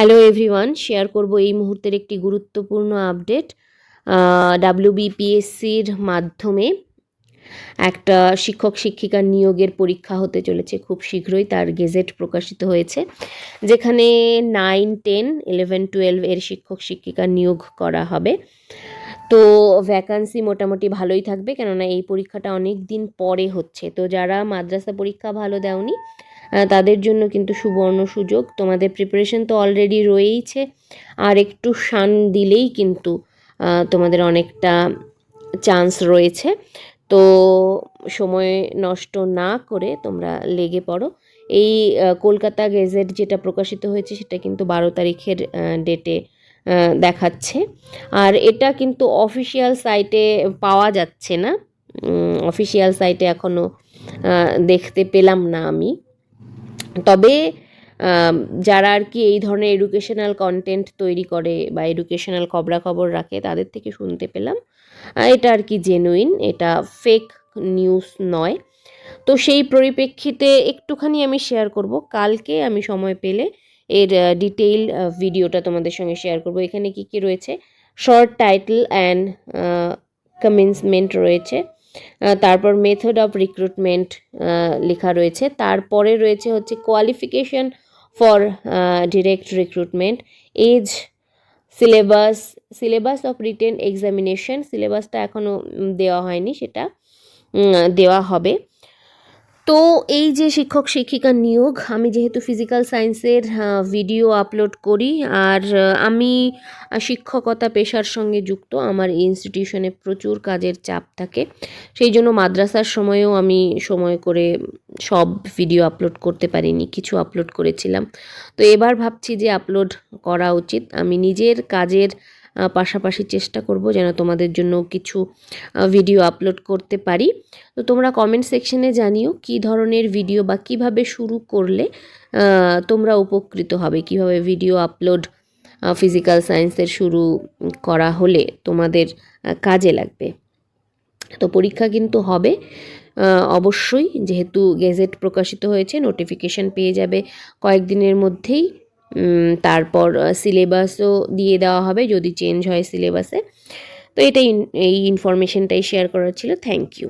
Hello everyone share করব এই মুহূর্তের একটি গুরুত্বপূর্ণ আপডেট ডাব্লিউবিপিএসসির মাধ্যমে একটা শিক্ষক শিক্ষিকার নিয়োগের পরীক্ষা হতে চলেছে খুব শীঘ্রই, তার গেজেট প্রকাশিত হয়েছে, যেখানে নাইন টেন ইলেভেন টুয়েলভ এর শিক্ষক শিক্ষিকার নিয়োগ করা হবে। তো ভ্যাকান্সি মোটামুটি ভালোই থাকবে, কেননা এই পরীক্ষাটা অনেক দিন পরে হচ্ছে। তো যারা মাদ্রাসা পরীক্ষা ভালো দেওনি তাদের জন্য কিন্তু সুবর্ণ সুযোগ। তোমাদের প্রিপারেশন তো অলরেডি রয়েইছে। আর একটু শান দিলেই কিন্তু তোমাদের অনেকটা চান্স রয়েছে। তো সময় নষ্ট না করে তোমরা লেগে পড়ো। এই কলকাতা গেজেট যেটা প্রকাশিত হয়েছে, সেটা কিন্তু বারো তারিখের ডেটে দেখাচ্ছে। আর এটা কিন্তু অফিসিয়াল সাইটে পাওয়া যাচ্ছে না। অফিসিয়াল সাইটে এখনও দেখতে পেলাম না আমি। তবে যারা আর কি এই ধরনের এডুকেশনাল কন্টেন্ট তৈরি করে বা এডুকেশনাল খবরাখবর রাখে, তাদের থেকে শুনতে পেলাম। এটা আর কি জেনুইন এটা ফেক নিউজ নয়। তো সেই পরিপ্রেক্ষিতে একটুখানি আমি শেয়ার করব। কালকে আমি সময় পেলে এর ডিটেইল ভিডিওটা তোমাদের সঙ্গে শেয়ার করব। এখানে কি কি রয়েছে? শর্ট টাইটেল অ্যান্ড কমেন্সমেন্ট রয়েছে। তারপর মেথড অফ রিক্রুটমেন্ট লেখা রয়েছে। তারপরে রয়েছে হচ্ছে qualification for direct recruitment age syllabus syllabus of written examination সিলেবাসটা এখনও দেওয়া হয়নি, সেটা দেওয়া হবে। তো এই যে শিক্ষক শিক্ষিকা নিয়োগ, আমি যেহেতু ফিজিক্যাল সায়েন্সের ভিডিও আপলোড করি, আর আমি শিক্ষকতা পেশার সঙ্গে যুক্ত, আমার ইনস্টিটিউশনে প্রচুর কাজের চাপ থাকে। সেই জন্য মাদ্রাসার সময়েও আমি সময় করে সব ভিডিও আপলোড করতে পারিনি, কিছু আপলোড করেছিলাম। তো এবার ভাবছি যে আপলোড করা উচিত। আমি নিজের কাজের পাশাপাশি চেষ্টা করব যেন তোমাদের জন্য কিছু ভিডিও আপলোড করতে পারি। তো তোমরা কমেন্ট সেকশনে জানিও কি ধরনের ভিডিও বা কীভাবে শুরু করলে তোমরা উপকৃত হবে। কীভাবে ভিডিও আপলোড ফিজিক্যাল সায়েন্সের শুরু করা হলে তোমাদের কাজে লাগবে। তো পরীক্ষা কিন্তু হবে অবশ্যই। যেহেতু গেজেট প্রকাশিত হয়েছে নোটিফিকেশন পেয়ে যাবে। কয়েকদিনের মধ্যেই তারপর সিলেবাসও দিয়ে দেওয়া হবে যদি চেঞ্জ হয় সিলেবাসে তো এটাই, এই ইনফরমেশনটাই শেয়ার করার ছিল। Thank you